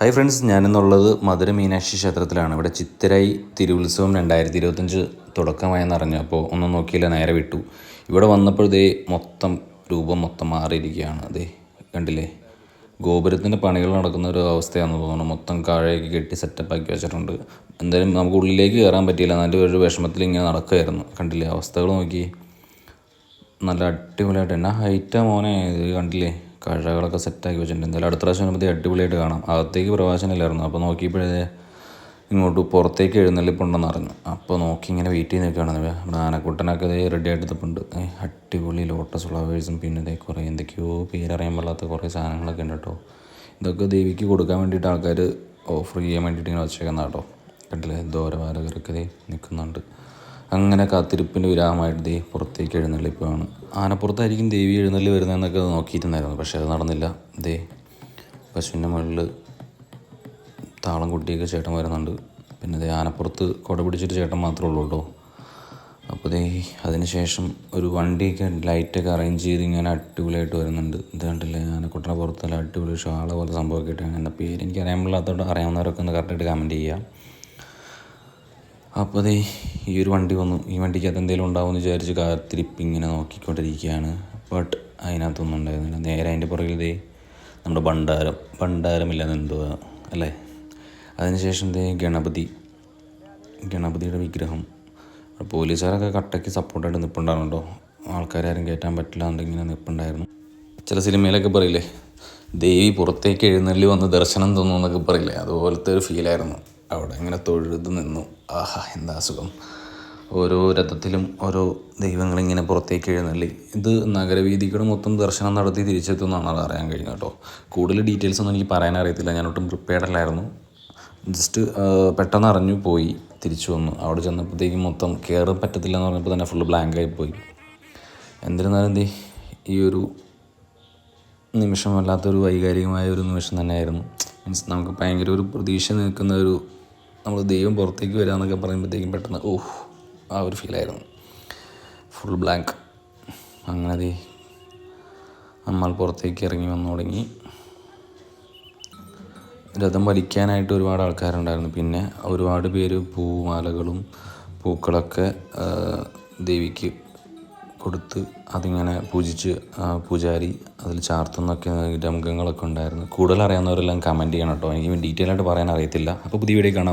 Hi friends ഞാനെന്നുള്ളത് മധുര മീനാക്ഷി ക്ഷേത്രത്തിലാണ്. ഇവിടെ ചിത്തരായി തിരുവുത്സവം രണ്ടായിരത്തി ഇരുപത്തഞ്ച് തുടക്കമായെന്ന് അറിഞ്ഞു അപ്പോൾ ഒന്നും നോക്കിയില്ല നേരെ വിട്ടു. ഇവിടെ വന്നപ്പോൾ ദേ മൊത്തം രൂപം മൊത്തം മാറിയിരിക്കുകയാണ്. അതെ കണ്ടില്ലേ? ഗോപുരത്തിന്റെ പണികൾ നടക്കുന്ന ഒരു അവസ്ഥയാണെന്ന് തോന്നുന്നു. മൊത്തം കാഴയൊക്കെ കെട്ടി സെറ്റപ്പ് ആക്കി വെച്ചിട്ടുണ്ട്. എന്തായാലും നമുക്ക് ഉള്ളിലേക്ക് കയറാൻ പറ്റിയില്ല. നല്ലൊരു ഒരു വിഷമത്തിൽ ഇങ്ങനെ നടക്കുമായിരുന്നു കണ്ടില്ലേ? അവസ്ഥകൾ നോക്കി. നല്ല അടിപൊളിയായിട്ട്. എന്നാ ഹൈറ്റാ മോനെ? ഇത് കണ്ടില്ലേ? കാഴ്ചകളൊക്കെ സെറ്റാക്കി വെച്ചിട്ടുണ്ട്. എന്തായാലും അടുത്ത പ്രാവശ്യം വരുമ്പോൾ അടിപൊളിയായിട്ട് കാണാം. അകത്തേക്ക് പ്രവാസനമില്ലായിരുന്നു അപ്പോൾ നോക്കിയപ്പോഴേ ഇങ്ങോട്ട് പുറത്തേക്ക് എഴുന്നള്ളിപ്പുണ്ടെന്ന് അറിഞ്ഞു. അപ്പോൾ നോക്കി ഇങ്ങനെ വെയിറ്റ് ചെയ്ത് നിൽക്കുകയാണ്. നമ്മുടെ ആനക്കുട്ടനൊക്കെ ഇതേ റെഡി ആയിട്ട് അടിപൊളി ലോട്ടസ് ഫ്ലവേഴ്സും പിന്നെ ഇതേ കുറേ എന്തൊക്കെയോ പേരറിയാൻ പാടില്ലാത്ത കുറേ സാധനങ്ങളൊക്കെ ഉണ്ട് കേട്ടോ. ഇതൊക്കെ ദേവിക്ക് കൊടുക്കാൻ വേണ്ടിയിട്ട് ആൾക്കാർ ഓഫർ ചെയ്യാൻ വേണ്ടിയിട്ട് ഇങ്ങനെ വെച്ചേക്കുന്ന കേട്ടോ. കണ്ടില്ലേ? ദോരവാരകർക്കതേ നിൽക്കുന്നുണ്ട്. അങ്ങനെ കാത്തിരിപ്പിന്റെ വിരാമമായിട്ട് ദേ പുറത്തേക്ക് എഴുന്നള്ളിപ്പോഴാണ് ആനപ്പുറത്തായിരിക്കും ദേവി എഴുന്നള്ളി വരുന്നതെന്നൊക്കെ നോക്കിയിരുന്നായിരുന്നു പക്ഷേ അത് നടന്നില്ല. ദേ പശുവിന്റെ മുകളിൽ താളം കുട്ടിയൊക്കെ ചേട്ടൻ വരുന്നുണ്ട്. പിന്നെ ദേ ആനപ്പുറത്ത് കുട പിടിച്ചിട്ട് ചേട്ടൻ മാത്രമേ ഉള്ളൂ കേട്ടോ. അപ്പോൾ ദേ അതിനുശേഷം ഒരു വണ്ടിയൊക്കെ ലൈറ്റൊക്കെ അറേഞ്ച് ചെയ്ത് ഇങ്ങനെ അടിപൊളിയായിട്ട് വരുന്നുണ്ട്. ഇത് കണ്ടില്ലേ? ആനക്കുട്ടനെ പുറത്തല്ല അടിപൊളി ഷാള പോലെ സംഭവമൊക്കെ ഇട്ടാണ് എന്റെ പേര് എനിക്ക് അറിയാൻ അറിയാവുന്നവരൊക്കെ ഒന്ന് കറക്റ്റായിട്ട് കമന്റ് ചെയ്യുക. അപ്പോൾ അതേ ഈ ഒരു വണ്ടി വന്നു. ഈ വണ്ടിക്ക് എന്തെങ്കിലും ഉണ്ടാവുമെന്ന് വിചാരിച്ച് കാത്തിരിപ്പ് ഇങ്ങനെ നോക്കിക്കൊണ്ടിരിക്കുകയാണ്. ബട്ട് അതിനകത്തൊന്നും ഉണ്ടായിരുന്നില്ല. നേരെ അതിന്റെ പുറകിൽ ഇതേ നമ്മുടെ ഭണ്ഡാരം. ഭണ്ഡാരമില്ലാതെ എന്തുവാ അല്ലേ? അതിനുശേഷം ഇതേ ഗണപതി. ഗണപതിയുടെ വിഗ്രഹം. പോലീസുകാരൊക്കെ കട്ടയ്ക്ക് സപ്പോർട്ടായിട്ട് നിൽപ്പുണ്ടായിരുന്നു കേട്ടോ ആൾക്കാരും കയറ്റാൻ പറ്റില്ല എന്നുണ്ടെങ്കിൽ ഇങ്ങനെ നിൽപ്പുണ്ടായിരുന്നു ചില സിനിമയിലൊക്കെ പറയില്ലേ ദേവി പുറത്തേക്ക് എഴുന്നള്ളി വന്ന് ദർശനം തന്നു എന്നൊക്കെ പറയില്ലേ? അതുപോലത്തെ ഒരു ഫീലായിരുന്നു അവിടെ ഇങ്ങനെ തൊഴുത് നിന്നു. ആഹാ എന്താ സുഖം ഓരോ രഥത്തിലും ഓരോ ദൈവങ്ങളിങ്ങനെ പുറത്തേക്ക് എഴുന്നള്ളി. ഇത് നഗരവീതികൾ മൊത്തം ദർശനം നടത്തി തിരിച്ചെത്തുമെന്നാണ് അത് അറിയാൻ കഴിഞ്ഞത് കേട്ടോ. കൂടുതൽ ഡീറ്റെയിൽസ് ഒന്നും എനിക്ക് പറയാൻ അറിയത്തില്ല. ഞാൻ ഒട്ടും പ്രിപ്പയർഡ് അല്ലായിരുന്നു ജസ്റ്റ് പെട്ടെന്ന് അറിഞ്ഞു പോയി. തിരിച്ചു വന്നു. അവിടെ ചെന്നപ്പോഴത്തേക്കും മൊത്തം കയറാൻ പറ്റത്തില്ല എന്ന് പറഞ്ഞപ്പോൾ തന്നെ ഫുള്ള് ബ്ലാങ്കായി പോയി. എന്നിരുന്നാലും എന്തേ ഈ ഒരു നിമിഷം വല്ലാത്തൊരു വൈകാരികമായ ഒരു നിമിഷം തന്നെയായിരുന്നു. മീൻസ് നമുക്ക് ഭയങ്കര ഒരു പ്രതീക്ഷ നിൽക്കുന്ന ഒരു നമ്മൾ ദൈവം പുറത്തേക്ക് വരിക എന്നൊക്കെ പറയുമ്പോഴത്തേക്കും പെട്ടെന്ന് ഓഹ് ആ ഒരു ഫീലായിരുന്നു ഫുൾ ബ്ലാങ്ക് അങ്ങനെ ദേ നമ്മൾ പുറത്തേക്ക് ഇറങ്ങി വന്നു തുടങ്ങി. രഥം വലിക്കാനായിട്ട് ഒരുപാട് ആൾക്കാരുണ്ടായിരുന്നു. പിന്നെ ഒരുപാട് പേര് പൂമാലകളും പൂക്കളൊക്കെ ദേവിക്ക് കൊടുത്ത് അതിങ്ങനെ പൂജിച്ച് പൂജാരി അതിൽ ചാർത്തുന്നൊക്കെ രംഗങ്ങളൊക്കെ ഉണ്ടായിരുന്നു. കൂടുതൽ അറിയാവുന്നവരെല്ലാം കമന്റ് ചെയ്യണം കേട്ടോ. എനിക്ക് ഡീറ്റെയിൽ ആയിട്ട് പറയാൻ അറിയത്തില്ല. അപ്പോൾ പുതിയ വീഡിയോ കാണാം.